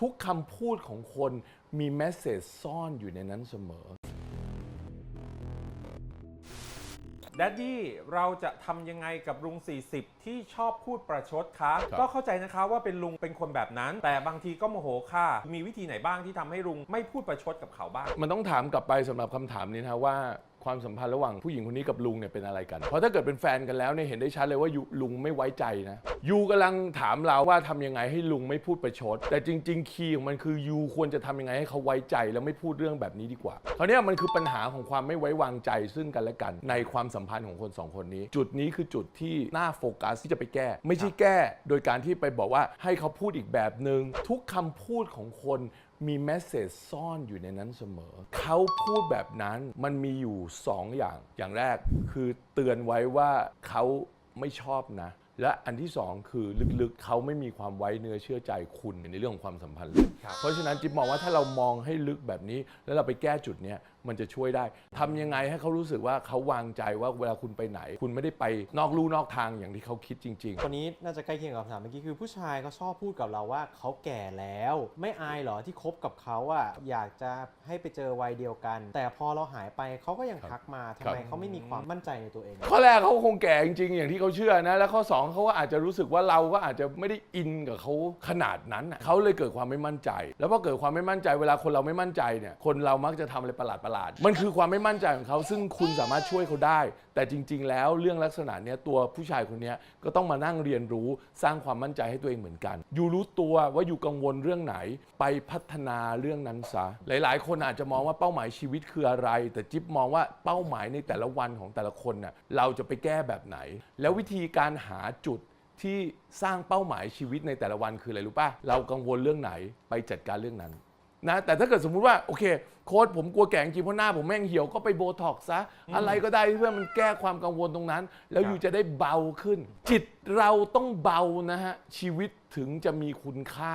ทุกคำพูดของคนมีแมสเซจซ่อนอยู่ในนั้นเสมอ แดดดี้เราจะทำยังไงกับลุง 40 ที่ชอบพูดประชดคะ ครับ ก็เข้าใจนะคะว่าเป็นลุงเป็นคนแบบนั้น แต่บางทีก็โมโหค่ะ มีวิธีไหนบ้างที่ทำให้ลุงไม่พูดประชดกับเขาบ้าง มันต้องถามกลับไปสำหรับคำถามนี้นะว่า ความสัมพันธ์ระหว่างผู้หญิงคนนี้กับลุงเนี่ยเป็นอะไรกัน เพราะถ้าเกิดเป็นแฟนกันแล้วเนี่ยเห็นได้ชัดเลยว่ายูลุงไม่ไว้ใจนะยูกำลังถามเราว่าทำยังไงให้ลุงไม่พูดประชด แต่จริง ๆ คีย์ของมันคือยูควรจะทำยังไงให้เขาไว้ใจแล้วไม่พูดเรื่องแบบนี้ดีกว่าคราวนี้มันคือปัญหาของความไม่ไว้วางใจซึ่งกันและกัน ในความสัมพันธ์ของคนสองคนนี้ จุดนี้คือจุดที่น่าโฟกัสที่จะไปแก้ ไม่ใช่แก้ โดยการที่ไปบอกว่าให้เขาพูดอีกแบบหนึ่งทุกคำพูดของคน มีแมสเซจซ่อนอยู่ในนั้นเสมอ เขาพูดแบบนั้นมันมีอยู่2อย่าง อย่างแรกคือเตือนไว้ว่าเขาไม่ชอบนะ และอันที่สองคือลึกๆ เขาไม่มีความไว้เนื้อเชื่อใจคุณในเรื่องของความสัมพันธ์เลยเพราะฉะนั้นจิ๊บมองว่าถ้าเรามองให้ลึกแบบนี้ แล้วเราไปแก้จุดเนี้ย มันจะช่วยได้ทำยังไงให้เขารู้สึกว่าเขาวางใจว่าเวลาคุณไปไหน คุณไม่ได้ไปนอกลู่นอกทางอย่างที่เขาคิดจริงๆคนนี้น่าจะใกล้เคียงกับคำถามเมื่อกี้คือผู้ชายเขาชอบพูดกับเราว่าเขาแก่แล้ว ไม่อายเหรอที่คบกับเขาอะอยากจะให้ไปเจอวัยเดียวกัน แต่พอเราหายไปเขาก็ยังครับทักมาทำครับไมเขาไม่มีความมั่นใจในตัวเอง ข้อแรกเขาคงแก่จริงๆอย่างที่เขาเชื่อนะ แล้วข้อ 2เขาก็อาจจะรู้สึกว่าเราก็อาจจะไม่ได้อินกับเขาขนาดนั้นน่ะเขาเลยเกิดความไม่มั่นใจ แล้วพอเกิดความไม่มั่นใจเวลาคนเราไม่มั่นใจเนี่ยคนเรามักจะทำอะไรประหลาดประหลาด มันคือความไม่มั่นใจของเขา ซึ่งคุณสามารถช่วยเขาได้ แต่จริง ๆ แล้วเรื่องลักษณะเนี้ยตัวผู้ชายคนเนี้ยก็ต้องมานั่งเรียนรู้สร้างความมั่นใจให้ตัวเองเหมือนกัน อยู่รู้ตัวว่าอยู่กังวลเรื่องไหนไปพัฒนาเรื่องนั้นซะ หลาย ๆ คนอาจจะมองว่าเป้าหมายชีวิตคืออะไร แต่จิ๊บมองว่าเป้าหมายในแต่ละวันของแต่ละคนน่ะเราจะไปแก้แบบไหน แล้ววิธีการหาจุดที่สร้างเป้าหมายชีวิตในแต่ละวันคืออะไรรู้ป่ะ เรากังวลเรื่องไหนไปจัดการเรื่องนั้น นะแต่ถ้าเกิดสมมุติว่าโอเค โค้ดผมกลัวแก่จริงเพราะหน้าผมแม่งเหี่ยวก็ไปโบท็อกซ์ซะ อะไรก็ได้เพื่อมันแก้ความกังวลตรงนั้น แล้วครับอยู่จะได้เบาขึ้น จิตเราต้องเบานะฮะชีวิตถึงจะมีคุณค่า